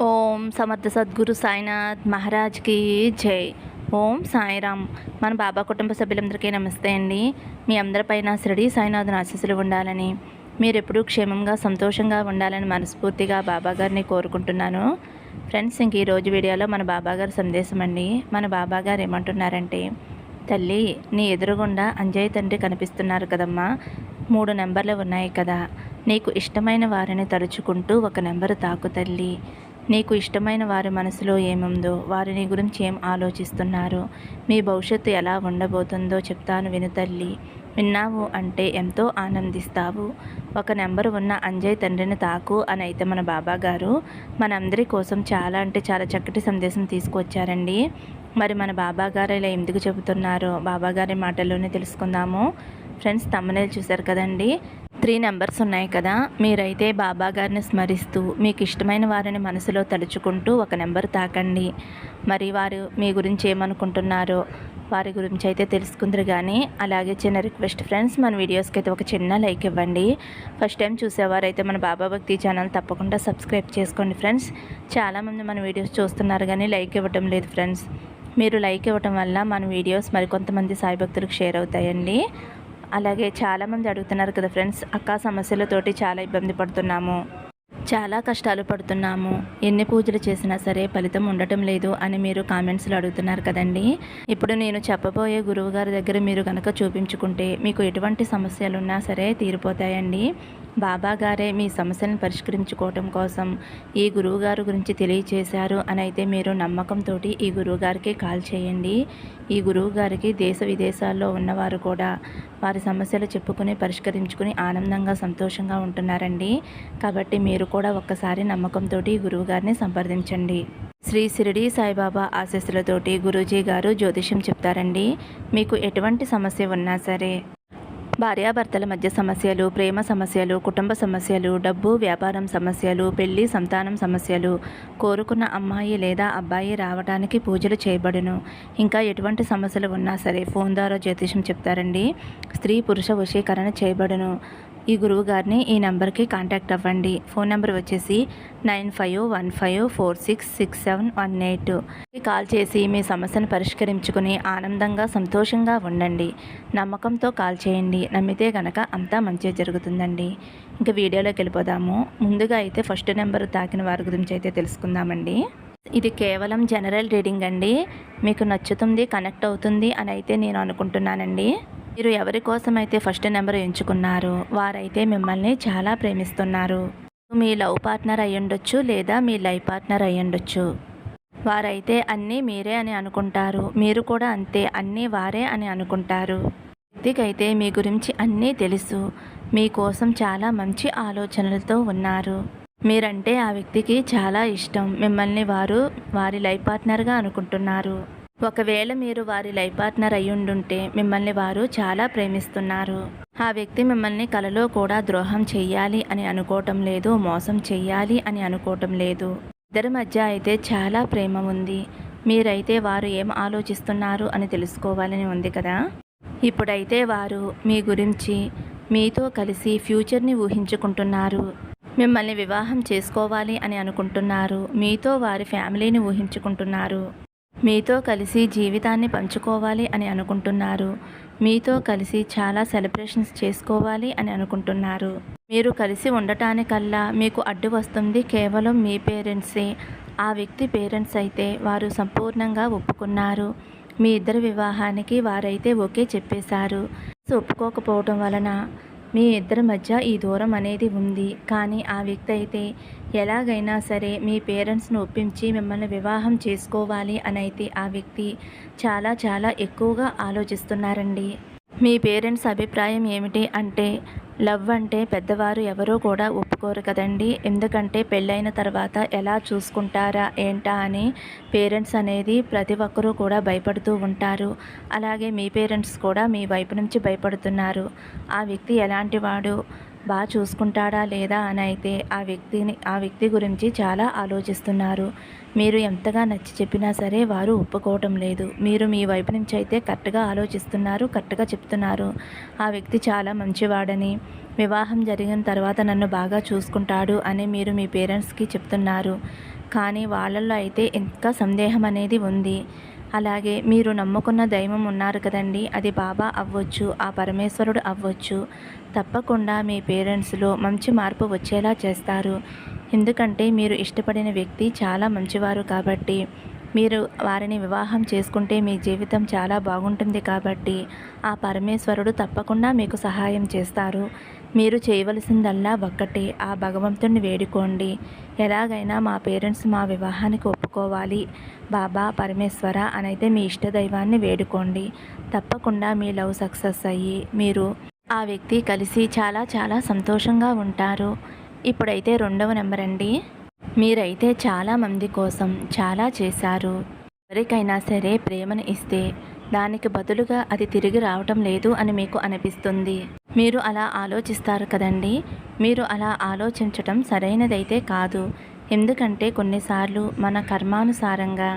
ఓం సమర్థ సద్గురు సాయినాథ్ మహారాజ్కి జై. ఓం సాయిరామ్. మన బాబా కుటుంబ సభ్యులందరికీ నమస్తే అండి. మీ అందరిపైన శిరడి సాయినాథుని ఆశీస్సులు ఉండాలని మీరు ఎప్పుడూ క్షేమంగా సంతోషంగా ఉండాలని మనస్ఫూర్తిగా బాబాగారిని కోరుకుంటున్నాను. ఫ్రెండ్స్ ఇంక ఈరోజు వీడియోలో మన బాబాగారి సందేశం అండి. మన బాబా గారు ఏమంటున్నారంటే తల్లి నీ ఎదురుగుండా అంజయ్ తండ్రి కనిపిస్తున్నారు కదమ్మా. మూడు నెంబర్లు ఉన్నాయి కదా. నీకు ఇష్టమైన వారిని తలుచుకుంటూ ఒక నెంబరు తాకు తల్లి. నీకు ఇష్టమైన వారి మనసులో ఏముందో వారి నీ గురించి ఏం ఆలోచిస్తున్నారు? మీ భవిష్యత్తు ఎలా ఉండబోతుందో చెప్తాను విను తల్లి. విన్నావు అంటే ఎంతో ఆనందిస్తావు. ఒక నెంబర్ ఉన్న అంజయ్ తండ్రిని తాకు అని అయితే మన బాబా గారు మనందరి కోసం చాలా అంటే చాలా చక్కటి సందేశం తీసుకొచ్చారండి మరి మన బాబా గారు ఇలా ఎందుకు చెబుతున్నారో బాబాగారి మాటల్లోనే తెలుసుకుందాము. ఫ్రెండ్స్ తమ్మనేలు చూశారు కదండి? త్రీ నెంబర్స్ ఉన్నాయి కదా. మీరైతే బాబా గారిని స్మరిస్తూ మీకు ఇష్టమైన వారిని మనసులో తలుచుకుంటూ ఒక నెంబర్ తాకండి. మరి వారు మీ గురించి ఏమనుకుంటున్నారో వారి గురించి అయితే తెలుసుకుందరు కానీ అలాగే చిన్న రిక్వెస్ట్ ఫ్రెండ్స్ మన వీడియోస్కి అయితే ఒక చిన్న లైక్ ఇవ్వండి. ఫస్ట్ టైం చూసేవారైతే మన బాబా భక్తి ఛానల్ తప్పకుండా సబ్స్క్రైబ్ చేసుకోండి ఫ్రెండ్స్. చాలామంది మన వీడియోస్ చూస్తున్నారు కానీ లైక్ ఇవ్వటం లేదు ఫ్రెండ్స్. మీరు లైక్ ఇవ్వటం వల్ల మన వీడియోస్ మరికొంతమంది సాయి భక్తులకు షేర్ అవుతాయండి. అలాగే చాలామంది అడుగుతున్నారు కదా ఫ్రెండ్స్ అక్క సమస్యలతోటి చాలా ఇబ్బంది పడుతున్నాము. చాలా కష్టాలు పడుతున్నాము. ఎన్ని పూజలు చేసినా సరే ఫలితం ఉండటం లేదు అని మీరు కామెంట్స్లో అడుగుతున్నారు కదండి. ఇప్పుడు నేను చెప్పబోయే గురువు గారి దగ్గర మీరు కనుక చూపించుకుంటే మీకు ఎటువంటి సమస్యలు ఉన్నా సరే తీరిపోతాయండి. బాబా గారే మీ సమస్యలను పరిష్కరించుకోవటం కోసం ఈ గురువు గారు గురించి తెలియచేశారు అని అయితే మీరు నమ్మకంతో ఈ గురువుగారికి కాల్ చేయండి. ఈ గురువు గారికి దేశ విదేశాల్లో ఉన్నవారు కూడా వారి సమస్యలు చెప్పుకుని పరిష్కరించుకుని ఆనందంగా సంతోషంగా ఉంటున్నారండి. కాబట్టి మీరు కూడా ఒక్కసారి నమ్మకంతో గురువు గారిని సంప్రదించండి. శ్రీ సిరిడి సాయిబాబా ఆశీస్సులతోటి గురూజీ గారు జ్యోతిష్యం చెప్తారండి. మీకు ఎటువంటి సమస్య ఉన్నా సరే భార్యాభర్తల మధ్య సమస్యలు ప్రేమ సమస్యలు కుటుంబ సమస్యలు డబ్బు వ్యాపారం సమస్యలు పెళ్ళి సంతానం సమస్యలు. కోరుకున్న అమ్మాయి లేదా అబ్బాయి రావడానికి పూజలు చేయబడును. ఇంకా ఎటువంటి సమస్యలు ఉన్నా సరే ఫోన్ ద్వారా జ్యోతిషం చెప్తారండి. స్త్రీ పురుష వశీకరణ చేయబడును. ఈ గురువు గారిని ఈ నెంబర్కి కాంటాక్ట్ అవ్వండి. ఫోన్ నెంబర్ వచ్చేసి nine five one five four six six seven one eight. Call చేసి మీ సమస్యను పరిష్కరించుకుని ఆనందంగా సంతోషంగా ఉండండి. నమ్మకంతో కాల్ చేయండి. నమ్మితే గనక అంతా మంచిగా జరుగుతుందండి. ఇంకా వీడియోలోకి వెళ్ళిపోదాము. ముందుగా అయితే ఫస్ట్ నెంబర్ తాకిన వారి గురించి అయితే తెలుసుకుందామండి. ఇది కేవలం జనరల్ రీడింగ్ అండి. మీకు నచ్చుతుంది కనెక్ట్ అవుతుంది అని అయితే నేను అనుకుంటున్నానండి. మీరు ఎవరి కోసం అయితే ఫస్ట్ నెంబర్ ఎంచుకున్నారో వారైతే మిమ్మల్ని చాలా ప్రేమిస్తున్నారు. మీ లవ్ పార్ట్నర్ అయ్యుండొచ్చు లేదా మీ లైఫ్ పార్ట్నర్ అయ్యుండొచ్చు. వారైతే అన్నీ మీరే అని అనుకుంటారు. మీరు కూడా అంతే అన్నీ వారే అని అనుకుంటారు. వ్యక్తికైతే మీ గురించి అన్నీ తెలుసు. మీకోసం చాలా మంచి ఆలోచనలతో ఉన్నారు. మీరంటే ఆ వ్యక్తికి చాలా ఇష్టం. మిమ్మల్ని వారు వారి లైఫ్ పార్ట్నర్గా అనుకుంటున్నారు. ఒకవేళ మీరు వారి లైఫ్ పార్ట్నర్ అయ్యుండుంటే మిమ్మల్ని వారు చాలా ప్రేమిస్తున్నారు. ఆ వ్యక్తి మిమ్మల్ని కలలో కూడా ద్రోహం చెయ్యాలి అని అనుకోవటం లేదు మోసం చెయ్యాలి అని అనుకోవటం లేదు. ఇద్దరి మధ్య అయితే చాలా ప్రేమ ఉంది. మీరైతే వారు ఏం ఆలోచిస్తున్నారు అని తెలుసుకోవాలని ఉంది కదా? ఇప్పుడైతే వారు మీ గురించి మీతో కలిసి ఫ్యూచర్ని ఊహించుకుంటున్నారు. మిమ్మల్ని వివాహం చేసుకోవాలి అని అనుకుంటున్నారు. మీతో వారి ఫ్యామిలీని ఊహించుకుంటున్నారు. మీతో కలిసి జీవితాన్ని పంచుకోవాలి అని అనుకుంటున్నారు. మీతో కలిసి చాలా సెలబ్రేషన్స్ చేసుకోవాలి అని అనుకుంటున్నారు. మీరు కలిసి ఉండటానికల్లా మీకు అడ్డు వస్తుంది కేవలం మీ పేరెంట్సే. ఆ వ్యక్తి పేరెంట్స్ అయితే వారు సంపూర్ణంగా ఒప్పుకున్నారు. మీ ఇద్దరి వివాహానికి వారైతే ఓకే చెప్పేశారు. ఒప్పుకోకపోవటం వలన మీ ఇద్దరి మధ్య ఈ దూరం అనేది ఉంది. కానీ ఆ వ్యక్తి అయితే ఎలాగైనా సరే మీ పేరెంట్స్ను ఒప్పించి మిమ్మల్ని వివాహం చేసుకోవాలి అని అయితే ఆ వ్యక్తి చాలా చాలా ఎక్కువగా ఆలోచిస్తున్నారండి. మీ పేరెంట్స్ అభిప్రాయం ఏమిటి? అంటే లవ్ అంటే పెద్దవారు ఎవరూ కూడా ఒప్పుకోరు కదండి. ఎందుకంటే పెళ్ళైన తర్వాత ఎలా చూసుకుంటారా ఏంటా అని పేరెంట్స్ అనేది ప్రతి ఒక్కరూ కూడా భయపడుతూ ఉంటారు. అలాగే మీ పేరెంట్స్ కూడా మీ వైపు నుంచి భయపడుతున్నారు. ఆ వ్యక్తి ఎలాంటి వాడు? బాగా చూసుకుంటాడా లేదా అని అయితే ఆ వ్యక్తిని ఆ వ్యక్తి గురించి చాలా ఆలోచిస్తున్నారు. మీరు ఎంతగా నచ్చి చెప్పినా సరే వారు ఒప్పుకోవటం లేదు. మీరు మీ వైపు నుంచి అయితే కరెక్ట్గా ఆలోచిస్తున్నారు కరెక్ట్గా చెప్తున్నారు. ఆ వ్యక్తి చాలా మంచివాడని వివాహం జరిగిన తర్వాత నన్ను బాగా చూసుకుంటాడు అని మీరు మీ పేరెంట్స్కి చెప్తున్నారు. కానీ వాళ్ళల్లో అయితే ఇంకా సందేహం అనేది ఉంది. అలాగే మీరు నమ్ముకున్న దైవం ఉన్నారు కదండి. అది బాబా అవ్వచ్చు ఆ పరమేశ్వరుడు అవ్వచ్చు. తప్పకుండా మీ పేరెంట్స్లో మంచి మార్పు వచ్చేలా చేస్తారు. ఎందుకంటే మీరు ఇష్టపడిన వ్యక్తి చాలా మంచివారు కాబట్టి మీరు వారిని వివాహం చేసుకుంటే మీ జీవితం చాలా బాగుంటుంది కాబట్టి ఆ పరమేశ్వరుడు తప్పకుండా మీకు సహాయం చేస్తారు. మీరు చేయవలసిందల్లా ఒక్కటే. ఆ భగవంతుణ్ణి వేడుకోండి. ఎలాగైనా మా పేరెంట్స్ మా వివాహానికి ఒప్పుకోవాలి. బాబా పరమేశ్వర అనైతే మీ ఇష్టదైవాన్ని వేడుకోండి. తప్పకుండా మీ లవ్ సక్సెస్ అయ్యి మీరు ఆ వ్యక్తి కలిసి చాలా చాలా సంతోషంగా ఉంటారు. ఇప్పుడైతే రెండవ నెంబర్ అండి. మీరైతే చాలా మంది కోసం చాలా చేశారు. ఎవరికైనా సరే ప్రేమను ఇస్తే దానికి బదులుగా అది తిరిగి రావటం లేదు అని మీకు అనిపిస్తుంది. మీరు అలా ఆలోచిస్తారు కదండి. మీరు అలా ఆలోచించటం సరైనదైతే కాదు. ఎందుకంటే కొన్నిసార్లు మన కర్మానుసారంగా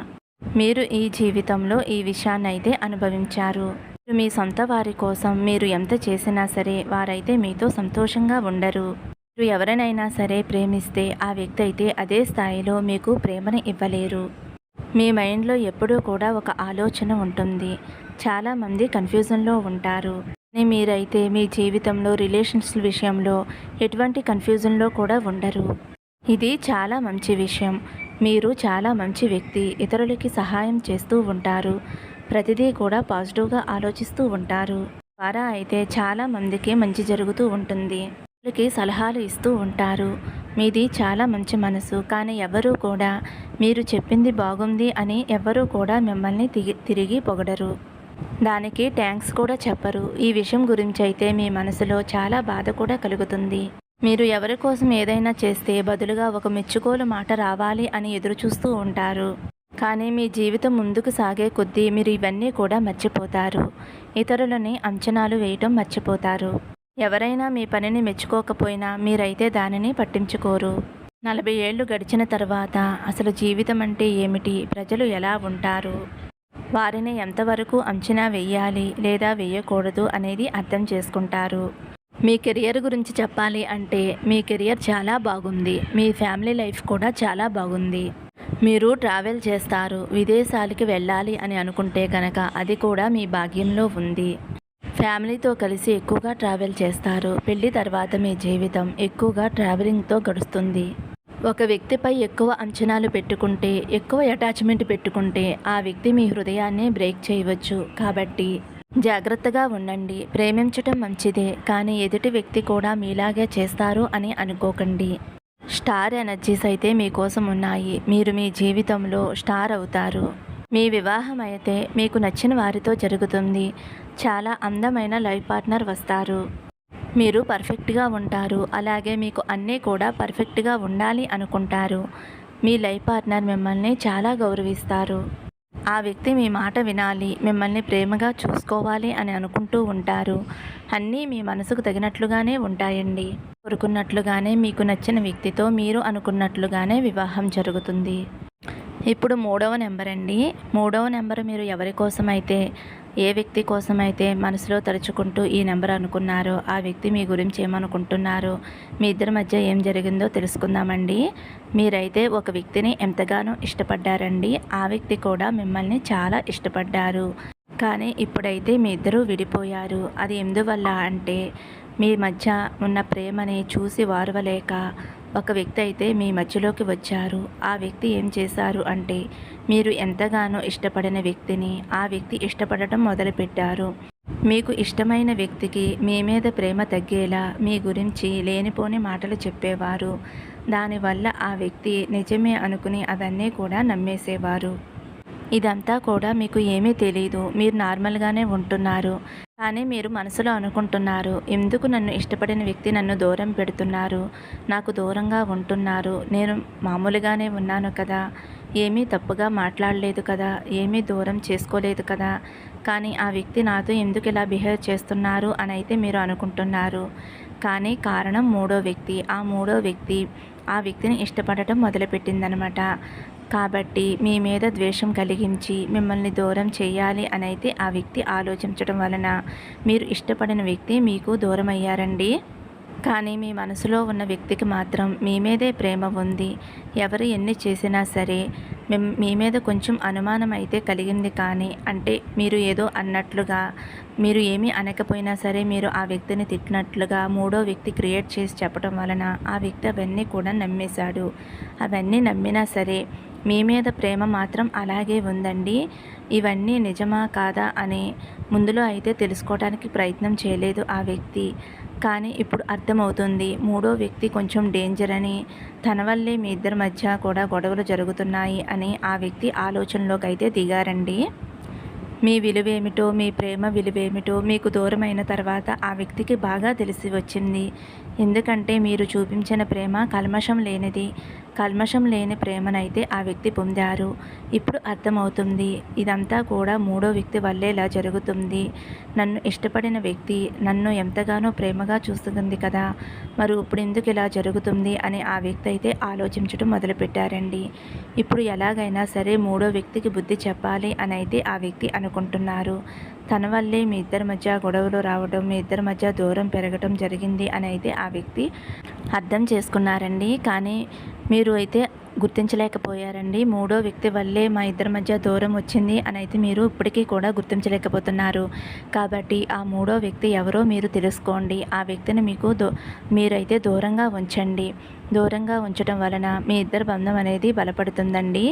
మీరు ఈ జీవితంలో ఈ విషయాన్ని అయితే అనుభవించారు మీ సొంత వారి కోసం మీరు ఎంత చేసినా సరే వారైతే మీతో సంతోషంగా ఉండరు. మీరు ఎవరినైనా సరే ప్రేమిస్తే ఆ వ్యక్తి అయితే అదే స్థాయిలో మీకు ప్రేమను ఇవ్వలేరు. మీ మైండ్లో ఎప్పుడూ కూడా ఒక ఆలోచన ఉంటుంది. చాలామంది కన్ఫ్యూజన్లో ఉంటారు. మీరైతే మీ జీవితంలో రిలేషన్స్ విషయంలో ఎటువంటి కన్ఫ్యూజన్లో కూడా ఉండరు. ఇది చాలా మంచి విషయం. మీరు చాలా మంచి వ్యక్తి ఇతరులకి సహాయం చేస్తూ ఉంటారు. ప్రతిదీ కూడా పాజిటివ్గా ఆలోచిస్తూ ఉంటారు. ద్వారా అయితే చాలా మందికి మంచి జరుగుతూ ఉంటుంది. వాళ్ళకి సలహాలు ఇస్తూ ఉంటారు. మీది చాలా మంచి మనసు. కానీ ఎవరూ కూడా మీరు చెప్పింది బాగుంది అని ఎవరూ కూడా మిమ్మల్ని తిగి తిరిగి పొగడరు. దానికి ట్యాంక్స్ కూడా చెప్పరు. ఈ విషయం గురించి అయితే మీ మనసులో చాలా బాధ కూడా కలుగుతుంది. మీరు ఎవరి కోసం ఏదైనా చేస్తే బదులుగా ఒక మెచ్చుకోలు మాట రావాలి అని ఎదురు చూస్తూ ఉంటారు. కానీ మీ జీవితం ముందుకు సాగే కొద్దీ మీరు ఇవన్నీ కూడా మర్చిపోతారు. ఇతరులని అంచనాలు వేయటం మర్చిపోతారు. ఎవరైనా మీ పనిని మెచ్చుకోకపోయినా మీరైతే దానిని పట్టించుకోరు. నలభై ఏళ్ళు గడిచిన తర్వాత అసలు జీవితం అంటే ఏమిటి? ప్రజలు ఎలా ఉంటారు? వారిని ఎంతవరకు అంచనా వేయాలి లేదా వేయకూడదు అనేది అర్థం చేసుకుంటారు. మీ కెరియర్ గురించి చెప్పాలి అంటే మీ కెరియర్ చాలా బాగుంది. మీ ఫ్యామిలీ లైఫ్ కూడా చాలా బాగుంది. మీరు ట్రావెల్ చేస్తారు విదేశాలకి వెళ్ళాలి అని అనుకుంటే గనక అది కూడా మీ భాగ్యంలో ఉంది. ఫ్యామిలీతో కలిసి ఎక్కువగా ట్రావెల్ చేస్తారు. పెళ్ళి తర్వాత మీ జీవితం ఎక్కువగా ట్రావెలింగ్తో గడుస్తుంది. ఒక వ్యక్తిపై ఎక్కువ అంచనాలు పెట్టుకుంటే ఎక్కువ అటాచ్మెంట్ పెట్టుకుంటే ఆ వ్యక్తి మీ హృదయాన్ని బ్రేక్ చేయవచ్చు. కాబట్టి జాగ్రత్తగా ఉండండి. ప్రేమించటం మంచిదే కానీ ఎదుటి వ్యక్తి కూడా మీలాగే చేస్తారు అని అనుకోకండి. స్టార్ ఎనర్జీస్ అయితే మీకోసం ఉన్నాయి. మీరు మీ జీవితంలో స్టార్ అవుతారు. మీ వివాహం అయితే మీకు నచ్చిన వారితో జరుగుతుంది. చాలా అందమైన లైఫ్ పార్ట్నర్ వస్తారు. మీరు పర్ఫెక్ట్గా ఉంటారు. అలాగే మీకు అన్నీ కూడా పర్ఫెక్ట్గా ఉండాలి అనుకుంటారు. మీ లైఫ్ పార్ట్నర్ మిమ్మల్ని చాలా గౌరవిస్తారు. ఆ వ్యక్తి మీ మాట వినాలి మిమ్మల్ని ప్రేమగా చూసుకోవాలి అని అనుకుంటూ ఉంటారు. అన్నీ మీ మనసుకు తగినట్లుగానే ఉంటాయండి. కోరుకున్నట్లుగానే మీకు నచ్చిన వ్యక్తితో మీరు అనుకున్నట్లుగానే వివాహం జరుగుతుంది. ఇప్పుడు మూడవ నెంబర్ అండి మూడవ నెంబర్ మీరు ఎవరి కోసమైతే ఏ వ్యక్తి కోసమైతే మనసులో తలుచుకుంటూ ఈ నెంబర్ అనుకున్నారో ఆ వ్యక్తి మీ గురించి ఏమనుకుంటున్నారో మీ ఇద్దరి మధ్య ఏం జరిగిందో తెలుసుకుందామండి. మీరైతే ఒక వ్యక్తిని ఎంతగానో ఇష్టపడ్డారండి. ఆ వ్యక్తి కూడా మిమ్మల్ని చాలా ఇష్టపడ్డారు. కానీ ఇప్పుడైతే మీ ఇద్దరూ విడిపోయారు. అది ఎందువల్ల అంటే మీ మధ్య ఉన్న ప్రేమని చూసి వారవలేక ఒక వ్యక్తి అయితే మీ మధ్యలోకి వచ్చారు. ఆ వ్యక్తి ఏం చేశారు అంటే మీరు ఎంతగానో ఇష్టపడిన వ్యక్తిని ఆ వ్యక్తి ఇష్టపడటం మొదలుపెట్టారు. మీకు ఇష్టమైన వ్యక్తికి మీ మీద ప్రేమ తగ్గేలా మీ గురించి లేనిపోని మాటలు చెప్పేవారు. దానివల్ల ఆ వ్యక్తి నిజమే అనుకుని అవన్నీ కూడా నమ్మేసేవారు. ఇదంతా కూడా మీకు ఏమీ తెలియదు మీరు నార్మల్గానే ఉంటున్నారు. అని మీరు మనసులో అనుకుంటున్నారు. ఎందుకు నన్ను ఇష్టపడిన వ్యక్తి నన్ను దూరం పెడుతున్నారు? నాకు దూరంగా ఉంటున్నారు. నేను మామూలుగానే ఉన్నాను కదా. ఏమీ తప్పుగా మాట్లాడలేదు కదా. ఏమీ దూరం చేసుకోలేదు కదా. కానీ ఆ వ్యక్తి నాతో ఎందుకు ఇలా బిహేవ్ చేస్తున్నారు అని అయితే మీరు అనుకుంటున్నారు. కానీ కారణం మూడో వ్యక్తి. ఆ మూడో వ్యక్తి ఆ వ్యక్తిని ఇష్టపడటం మొదలుపెట్టిందనమాట. కాబట్టి మీ మీద ద్వేషం కలిగించి మిమ్మల్ని దూరం చేయాలి అని అయితే ఆ వ్యక్తి ఆలోచించడం వలన మీరు ఇష్టపడిన వ్యక్తి మీకు దూరం అయ్యారండి కానీ మీ మనసులో ఉన్న వ్యక్తికి మాత్రం మీ మీదే ప్రేమ ఉంది. ఎవరు ఎన్ని చేసినా సరే మీ మీద కొంచెం అనుమానం అయితే కలిగింది కానీ అంటే మీరు ఏదో అన్నట్లుగా మీరు ఏమీ అనకపోయినా సరే మీరు ఆ వ్యక్తిని తిట్టినట్లుగా మూడో వ్యక్తి క్రియేట్ చేసి చెప్పడం వలన ఆ వ్యక్తి అవన్నీ కూడా నమ్మేశాడు. అవన్నీ నమ్మినా సరే మీ మీద ప్రేమ మాత్రం అలాగే ఉందండి. ఇవన్నీ నిజమా కాదా అని ముందులో అయితే తెలుసుకోవడానికి ప్రయత్నం చేయలేదు ఆ వ్యక్తి. కానీ ఇప్పుడు అర్థమవుతుంది. మూడో వ్యక్తి కొంచెం డేంజర్ అని తన వల్లే మీ ఇద్దరి మధ్య కూడా గొడవలు జరుగుతున్నాయి అని ఆ వ్యక్తి ఆలోచనలోకి అయితే దిగారండి. మీ విలువేమిటో మీ ప్రేమ విలువేమిటో మీకు దూరమైన తర్వాత ఆ వ్యక్తికి బాగా తెలిసి వచ్చింది. ఎందుకంటే మీరు చూపించిన ప్రేమ కల్మషం లేనిది. కల్మషం లేని ప్రేమనైతే ఆ వ్యక్తి పొందారు. ఇప్పుడు అర్థమవుతుంది. ఇదంతా కూడా మూడో వ్యక్తి వల్లే ఇలా జరుగుతుంది. నన్ను ఇష్టపడిన వ్యక్తి నన్ను ఎంతగానో ప్రేమగా చూస్తుంది కదా. మరి ఇప్పుడు ఎందుకు ఇలా జరుగుతుంది అని ఆ వ్యక్తి అయితే ఆలోచించడం మొదలుపెట్టారండి. ఇప్పుడు ఎలాగైనా సరే మూడో వ్యక్తికి బుద్ధి చెప్పాలి అని అయితే ఆ వ్యక్తి అనుకుంటున్నారు. తన వల్లే మీ ఇద్దరి మధ్య గొడవలు రావడం మీ ఇద్దరి మధ్య దూరం పెరగడం జరిగింది అని అయితే ఆ వ్యక్తి అర్థం చేసుకున్నారండి. కానీ మీరు అయితే గుర్తించలేకపోయారండి. మూడో వ్యక్తి వల్లే మా ఇద్దరి మధ్య దూరం వచ్చింది అని అయితే మీరు ఇప్పటికీ కూడా గుర్తించలేకపోతున్నారు. కాబట్టి ఆ మూడో వ్యక్తి ఎవరో మీరు తెలుసుకోండి. ఆ వ్యక్తిని మీకు దూ మీరైతే దూరంగా ఉంచండి. దూరంగా ఉంచడం వలన మీ ఇద్దరు బంధం అనేది బలపడుతుందండి.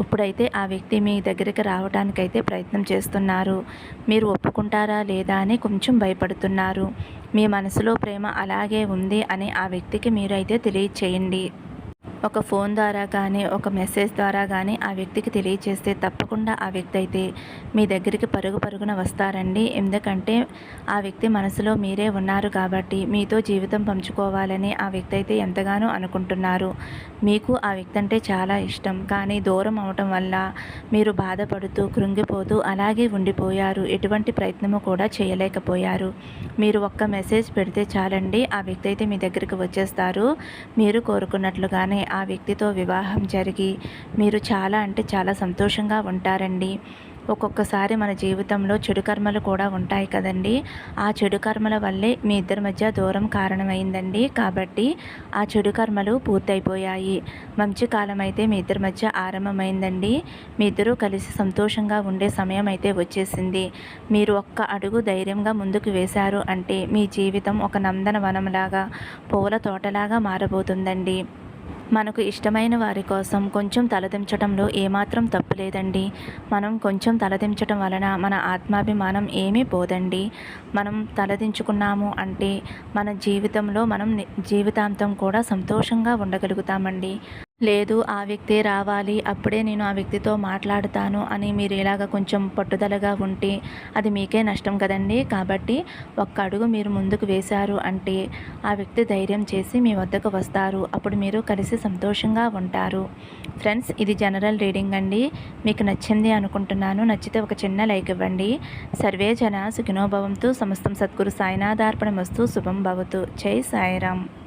ఇప్పుడైతే ఆ వ్యక్తి మీ దగ్గరికి రావడానికైతే ప్రయత్నం చేస్తున్నారు. మీరు ఒప్పుకుంటారా లేదా అని కొంచెం భయపడుతున్నారు. మీ మనసులో ప్రేమ అలాగే ఉంది అని ఆ వ్యక్తికి మీరైతే తెలియచేయండి. ఒక ఫోన్ ద్వారా కానీ ఒక మెసేజ్ ద్వారా కానీ ఆ వ్యక్తికి తెలియచేస్తే తప్పకుండా ఆ వ్యక్తి అయితే మీ దగ్గరికి పరుగు పరుగున వస్తారండి. ఎందుకంటే ఆ వ్యక్తి మనసులో మీరే ఉన్నారు కాబట్టి మీతో జీవితం పంచుకోవాలని ఆ వ్యక్తి అయితే ఎంతగానో అనుకుంటున్నారు. మీకు ఆ వ్యక్తి అంటే చాలా ఇష్టం. కానీ దూరం అవటం వల్ల మీరు బాధపడుతూ కృంగిపోతూ అలాగే ఉండిపోయారు. ఎటువంటి ప్రయత్నము కూడా చేయలేకపోయారు. మీరు ఒక్క మెసేజ్ పెడితే చాలండి. ఆ వ్యక్తి అయితే మీ దగ్గరికి వచ్చేస్తారు. మీరు కోరుకున్నట్లుగానే ఆ వ్యక్తితో వివాహం జరిగి మీరు చాలా అంటే చాలా సంతోషంగా ఉంటారండి. ఒక్కొక్కసారి మన జీవితంలో చెడు కర్మలు కూడా ఉంటాయి కదండి. ఆ చెడు కర్మల వల్లే మీ ఇద్దరి మధ్య దూరం కారణమైందండి. కాబట్టి ఆ చెడు కర్మలు పూర్తయిపోయాయి. మంచి కాలం అయితే మీ ఇద్దరి మధ్య ఆరంభమైందండి. మీ ఇద్దరూ కలిసి సంతోషంగా ఉండే సమయం అయితే వచ్చేసింది. మీరు ఒక్క అడుగు ధైర్యంగా ముందుకు వేశారు అంటే మీ జీవితం ఒక నందన వనంలాగా పూల తోటలాగా మారబోతుందండి. మనకు ఇష్టమైన వారి కోసం కొంచెం తలదించడంలో ఏమాత్రం తప్పు లేదండి. మనం కొంచెం తలదించడం వలన మన ఆత్మాభిమానం ఏమీ పోదండి. మనం తలదించుకున్నాము అంటే మన జీవితంలో మనం ని- జీవితాంతం కూడా సంతోషంగా ఉండగలుగుతామండి. లేదు ఆ వ్యక్తే రావాలి అప్పుడే నేను ఆ వ్యక్తితో మాట్లాడతాను అని మీరు ఇలాగ కొంచెం పట్టుదలగా ఉంటే అది మీకే నష్టం కదండి. కాబట్టి ఒక్క అడుగు మీరు ముందుకు వేశారు అంటే ఆ వ్యక్తి ధైర్యం చేసి మీ వద్దకు వస్తారు. అప్పుడు మీరు కలిసి సంతోషంగా ఉంటారు. ఫ్రెండ్స్ ఇది జనరల్ రీడింగ్ అండి. మీకు నచ్చింది అనుకుంటున్నాను. నచ్చితే ఒక చిన్న లైక్ ఇవ్వండి. సర్వే జన సుఖినోభవంతో. సమస్తం సద్గురు సాయినాథార్పణమస్తు. శుభం భవతు. జై సాయిరామ్.